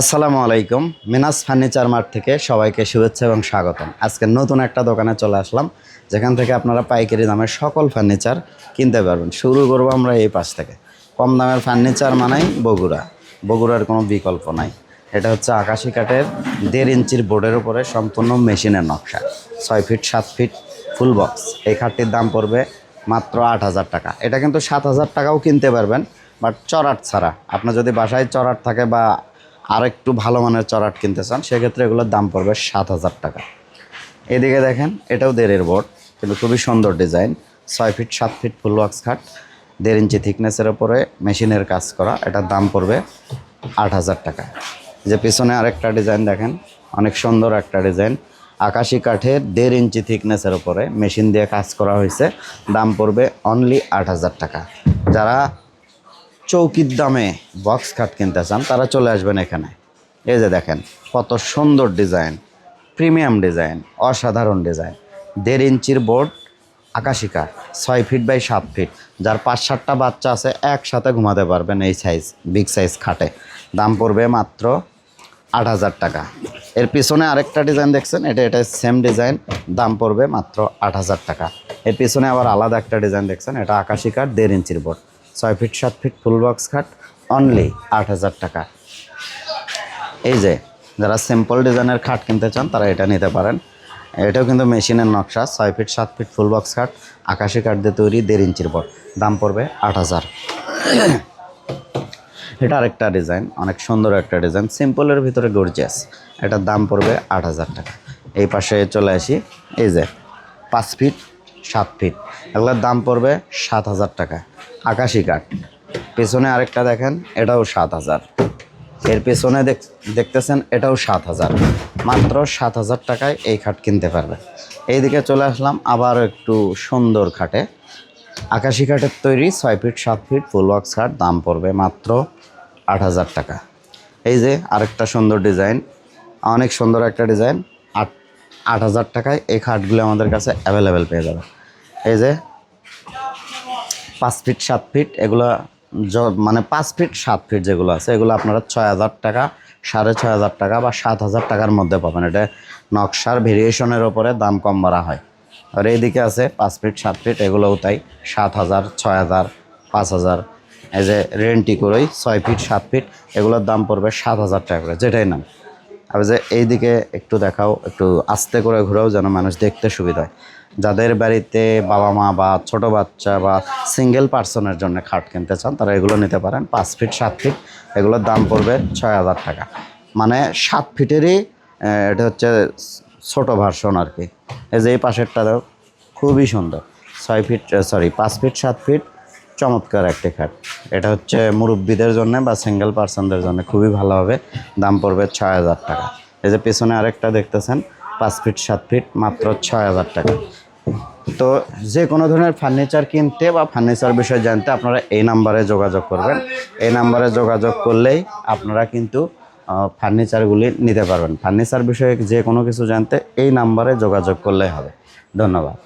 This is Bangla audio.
আসসালামু আলাইকুম। মিনাস ফার্নিচার মার্ট থেকে সবাইকে শুভেচ্ছা এবং স্বাগতম। আজকে নতুন একটা দোকানে চলে আসলাম, যেখান থেকে আপনারা পাইকারি দামের সকল ফার্নিচার কিনতে পারবেন। শুরু করব আমরা এই পাশ থেকে। কম দামের ফার্নিচার মানেই বগুড়া। বগুড়ার কোনো বিকল্প নাই। এটা হচ্ছে আকাশি কাঠের দেড় ইঞ্চির বোর্ডের উপরে সম্পূর্ণ মেশিনের নকশা। ছয় ফিট, সাত ফিট, ফুল বক্স। এই খাটটির দাম পড়বে মাত্র আট হাজার টাকা। এটা কিন্তু সাত হাজার টাকাও কিনতে পারবেন, বাট চড়াট ছাড়া। আপনার যদি বাসায় চড়াট থাকে বা আর একটু ভালো মানের চড়াট কিনতে চান, সেক্ষেত্রে এগুলোর দাম পড়বে সাত হাজার টাকা। এদিকে দেখেন, এটাও দেড়ের বোর্ড, কিন্তু খুবই সুন্দর ডিজাইন, ছয় ফিট, সাত ফিট ফুল ওয়াক্স খাট, দেড় ইঞ্চি থিকনেসের ওপরে মেশিনের কাজ করা, এটার দাম পড়বে আট হাজার টাকা। যে পিছনে আরেকটা ডিজাইন দেখেন, অনেক সুন্দর একটা ডিজাইন, আকাশি কাঠের দেড় ইঞ্চি থিকনেসের ওপরে মেশিন দিয়ে কাজ করা হয়েছে, দাম পড়বে অনলি আট হাজার টাকা। যারা চৌকির দামে বক্স খাট কিনতে চান, তারা চলে আসবেন এখানে। এই যে দেখেন, কত সুন্দর ডিজাইন, প্রিমিয়াম ডিজাইন, অসাধারণ ডিজাইন। দেড় ইঞ্চির বোর্ড আকাশি কাঠ ছয় ফিট বাই সাত ফিট যার পাঁচ সাতটা বাচ্চা আছে, একসাথে ঘুমাতে পারবেন এই সাইজ বিগ সাইজ খাটে। দাম পড়বে মাত্র আট হাজার টাকা। এর পিছনে আরেকটা ডিজাইন দেখছেন, এটা এটা সেম ডিজাইন, দাম পড়বে মাত্র আট হাজার টাকা। এর পিছনে আবার আলাদা একটা ডিজাইন দেখছেন, এটা আকাশি কাঠ দেড় ইঞ্চির বোর্ড। ছয় ফিট সাত ফিট ফুল বক্স খাট অনলি আট হাজার টাকা। এই যে, যারা সিম্পল ডিজাইনের খাট কিনতে চান, তারা এটা নিতে পারেন। এটাও কিন্তু মেশিনের নকশা, ছয় ফিট সাত ফিট ফুল বক্স খাট আকাশি কাঠ দিয়ে তৈরি, দেড় ইঞ্চির পর দাম পড়বে আট হাজার। এটা আরেকটা ডিজাইন অনেক সুন্দর একটা ডিজাইন সিম্পলের ভিতরে গর্জিয়াস এটার দাম পড়বে আট হাজার টাকা। এই পাশে চলে আসি, এই যে, পাঁচ ফিট সাত ফিট এগুলোর দাম পড়বে সাত হাজার টাকা। আকাশি কাঠ। পেছনে আরেকটা দেখেন, এটাও সাত হাজার। এর পেছনে দেখতেছেন, এটাও সাত হাজার। মাত্র সাত হাজার টাকায় এই খাট কিনতে পারবে। এইদিকে চলে আসলাম আবার একটু সুন্দর খাটে। আকাশি কাঠের তৈরি, ছয় ফিট সাত ফিট ফুল বক্স খাট, দাম পড়বে মাত্র আট হাজার টাকা। এই যে আরেকটা সুন্দর ডিজাইন, অনেক সুন্দর একটা ডিজাইন। আট আট হাজার টাকায় এই খাটগুলো আমাদের কাছে অ্যাভেলেবেল পেয়ে যাবে। এই যে, পাঁচ ফিট সাত ফিট এগুলো মানে পাঁচ ফিট সাত ফিট যেগুলো আছে, এগুলো আপনারা ছয় হাজার টাকা, সাড়ে ছয় হাজার টাকা বা সাত হাজার টাকার মধ্যে পাবেন। এটা নকশার ভেরিয়েশনের ওপরে দাম কম বাড়া হয়। আর এইদিকে আছে পাঁচ ফিট সাত ফিট এগুলোও তাই সাত হাজার, ছয় হাজার, পাঁচ হাজার। এই যে রেন্টি করেই ছয় ফিট সাত ফিট এগুলোর দাম পড়বে সাত হাজার টাকা করে, যেটাই নাম আর যে এইদিকে একটু দেখাও, একটু আস্তে করে ঘুরেও যেন মানুষ দেখতে সুবিধা হয়। যাদের বাড়িতে বাবা মা বা ছোট বাচ্চা বা সিঙ্গেল পার্সনের জন্য খাট কিনতে চান, তারা এগুলো নিতে পারেন। পাঁচ ফিট সাত ফিট এগুলোর দাম পড়বে ছয় হাজার টাকা। মানে সাত ফিটেরই এটা হচ্ছে ছোট ভার্সন আর কি। এই যে এই পাশেরটা খুবই সুন্দর। ছয় ফিট সরি পাঁচ ফিট সাত ফিট চমৎকার একটি খাট। এটা হচ্ছে মুরব্বীদের জন্য বা সিঙ্গেল পার্সনদের জন্য খুবই ভালো হবে। দাম পড়বে ছয় হাজার টাকা। এই যে পেছনে আরেকটা দেখতেছেন, পাঁচ ফিট, সাত ফিট, মাত্র ছয় হাজার টাকা। তো যে কোনো ধরনের ফার্নিচার কিনতে বা ফার্নিচার বিষয়ে জানতে আপনারা এই নাম্বারে যোগাযোগ করবেন। এই নাম্বারে যোগাযোগ করলেই আপনারা কিন্তু ফার্নিচারগুলি নিতে পারবেন। ফার্নিচার বিষয়ে যে কোনো কিছু জানতে এই নাম্বারে যোগাযোগ করলেই হবে। ধন্যবাদ।